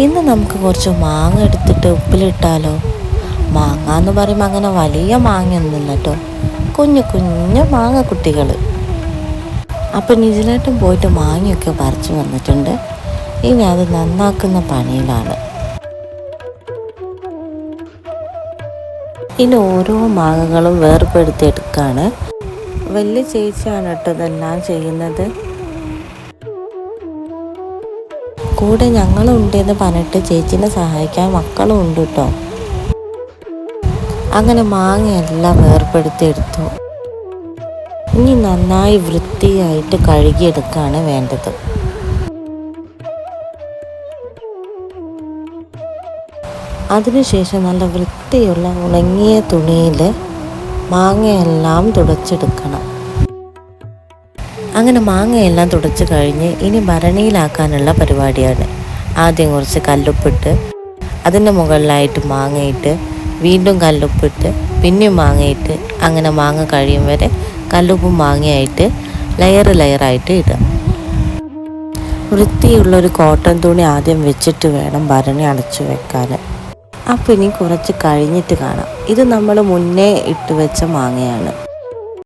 ഇന്ന് നമുക്ക് കുറച്ച് മാങ്ങ എടുത്തിട്ട് ഉപ്പിലിട്ടാലോ? മാങ്ങ എന്ന് പറയുമ്പോൾ അങ്ങനെ വലിയ മാങ്ങയൊന്നുമില്ല കേട്ടോ. കുഞ്ഞു കുഞ്ഞു മാങ്ങ കുട്ടികൾ. അപ്പം നിജിലേട്ടൻ പോയിട്ട് മാങ്ങയൊക്കെ പറിച്ചു വന്നിട്ടുണ്ട്. ഇനി അത് നന്നാക്കുന്ന പണിയിലാണ്. ഇനി ഓരോ മാങ്ങകളും വേർപെടുത്തി എടുക്കുകയാണ് വലിയ ചേച്ചിയാണ് കേട്ടോ ഇതെല്ലാം ചെയ്യുന്നത്. കൂടെ ഞങ്ങളും ഉണ്ട് എന്ന് പറഞ്ഞിട്ട് ചേച്ചിനെ സഹായിക്കാൻ മക്കളും ഉണ്ട് കേട്ടോ അങ്ങനെ മാങ്ങയെല്ലാം വേർപ്പെടുത്തിയെടുത്തു. ഇനി നന്നായി വൃത്തിയായിട്ട് കഴുകിയെടുക്കുകയാണ് വേണ്ടത്. അതിനുശേഷം നല്ല വൃത്തിയുള്ള ഉണങ്ങിയ തുണിയിൽ മാങ്ങയെല്ലാം തുടച്ചെടുക്കണം. അങ്ങനെ മാങ്ങയെല്ലാം തുടച്ചു കഴിഞ്ഞ് ഇനി ഭരണിയിലാക്കാനുള്ള പരിപാടിയാണ്. ആദ്യം കുറച്ച് കല്ലുപ്പിട്ട് അതിന്റെ മുകളിലായിട്ട് മാങ്ങയിട്ട് വീണ്ടും കല്ലുപ്പിട്ട് പിന്നെയും മാങ്ങയിട്ട് അങ്ങനെ മാങ്ങ കഴിയും വരെ കല്ലുപ്പും മാങ്ങയായിട്ട് ലെയർ ലെയറായിട്ട് ഇടുക. വൃത്തിയുള്ളൊരു കോട്ടൺ തുണി ആദ്യം വെച്ചിട്ട് വേണം ഭരണി അടച്ചു വെക്കാൻ. അപ്പം ഇനി കുറച്ച് കഴിഞ്ഞിട്ട് കാണാം. ഇത് നമ്മൾ മുന്നേ ഇട്ട് വെച്ച മാങ്ങയാണ്.